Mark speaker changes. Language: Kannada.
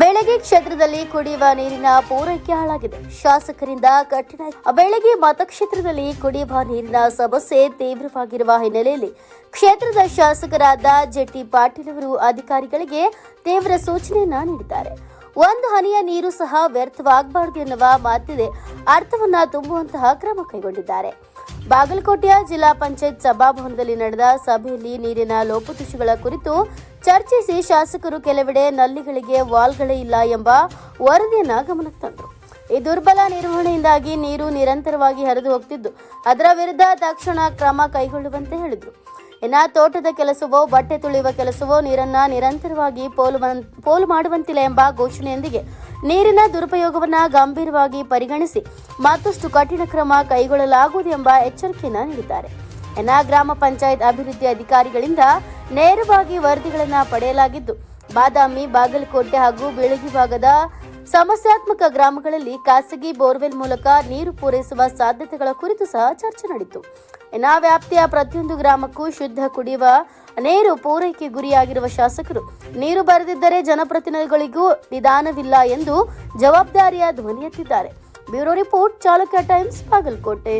Speaker 1: ಬೆಳಗ್ಗೆ ಕ್ಷೇತ್ರದಲ್ಲಿ ಕುಡಿಯುವ ನೀರಿನ ಪೂರೈಕೆ ಹಾಳಾಗಿದೆ. ಶಾಸಕರಿಂದ ಕಠಿಣ ಬೆಳಗ್ಗೆ ಮತಕ್ಷೇತ್ರದಲ್ಲಿ ಕುಡಿಯುವ ನೀರಿನ ಸಮಸ್ಯೆ ತೀವ್ರವಾಗಿರುವ ಹಿನ್ನೆಲೆಯಲ್ಲಿ ಕ್ಷೇತ್ರದ ಶಾಸಕರಾದ ಜೆಟಿ ಪಾಟೀಲ್ ಅವರು ಅಧಿಕಾರಿಗಳಿಗೆ ತೀವ್ರ ಸೂಚನೆಯನ್ನ ನೀಡಿದ್ದಾರೆ. ಒಂದು ಹನಿಯ ನೀರು ಸಹ ವ್ಯರ್ಥವಾಗಬಾರದು ಎನ್ನುವ ಮಾತಿದೆ. ಅರ್ಥವನ್ನ ತುಂಬುವಂತಹ ಕ್ರಮ ಕೈಗೊಂಡಿದ್ದಾರೆ. ಬಾಗಲಕೋಟೆಯ ಜಿಲ್ಲಾ ಪಂಚಾಯತ್ ಸಭಾಭವನದಲ್ಲಿ ನಡೆದ ಸಭೆಯಲ್ಲಿ ನೀರಿನ ಲೋಪದೋಷಗಳ ಕುರಿತು ಚರ್ಚಿಸಿ ಶಾಸಕರು ಕೆಲವೆಡೆ ನಲ್ಲಿಗಳಿಗೆ ವಾಲ್ಗಳೇ ಇಲ್ಲ ಎಂಬ ವರದಿಯನ್ನು ಗಮನಕ್ಕೆ ತಂದರು. ಈ ದುರ್ಬಲ ನಿರ್ವಹಣೆಯಿಂದಾಗಿ ನೀರು ನಿರಂತರವಾಗಿ ಹರಿದು ಹೋಗ್ತಿದ್ದು. ಅದರ ವಿರುದ್ಧ ತಕ್ಷಣ ಕ್ರಮ ಕೈಗೊಳ್ಳುವಂತೆ ಹೇಳಿದರು. ಇನ್ನ ತೋಟದ ಕೆಲಸವೋ, ಬಟ್ಟೆ ತುಳಿಯುವ ಕೆಲಸವೋ ನೀರನ್ನ ನಿರಂತರವಾಗಿ ಪೋಲು ಪೋಲು ಮಾಡುವಂತಿಲ್ಲ ಎಂಬ ಘೋಷಣೆಯೊಂದಿಗೆ ನೀರಿನ ದುರುಪಯೋಗವನ್ನು ಗಂಭೀರವಾಗಿ ಪರಿಗಣಿಸಿ ಮತ್ತಷ್ಟು ಕಠಿಣ ಕ್ರಮ ಕೈಗೊಳ್ಳಲಾಗುವುದು ಎಂಬ ಎಚ್ಚರಿಕೆಯನ್ನು ನೀಡಿದ್ದಾರೆ. ಇನ್ನ ಗ್ರಾಮ ಪಂಚಾಯತ್ ಅಭಿವೃದ್ಧಿ ಅಧಿಕಾರಿಗಳಿಂದ ನೇರವಾಗಿ ವರದಿಗಳನ್ನು ಪಡೆಯಲಾಗಿದ್ದು, ಬಾದಾಮಿ, ಬಾಗಲಕೋಟೆ ಹಾಗೂ ಬೀಳಗಿ ಭಾಗದ ಸಮಸ್ಯಾತ್ಮಕ ಗ್ರಾಮಗಳಲ್ಲಿ ಖಾಸಗಿ ಬೋರ್ವೆಲ್ ಮೂಲಕ ನೀರು ಪೂರೈಸುವ ಸಾಧ್ಯತೆಗಳ ಕುರಿತು ಸಹ ಚರ್ಚೆ ನಡೆಯಿತು. ಎನಾ ವ್ಯಾಪ್ತಿಯ ಪ್ರತಿಯೊಂದು ಗ್ರಾಮಕ್ಕೂ ಶುದ್ಧ ಕುಡಿಯುವ ನೀರು ಪೂರೈಕೆ ಗುರಿಯಾಗಿರುವ ಶಾಸಕರು, ನೀರು ಬರೆದಿದ್ದರೆ ಜನಪ್ರತಿನಿಧಿಗಳಿಗೂ ನಿಧಾನವಿಲ್ಲ ಎಂದು ಜವಾಬ್ದಾರಿಯ ಧ್ವನಿ ಎತ್ತಿದ್ದಾರೆ. Bureau report Chalukya Times Bagalkote.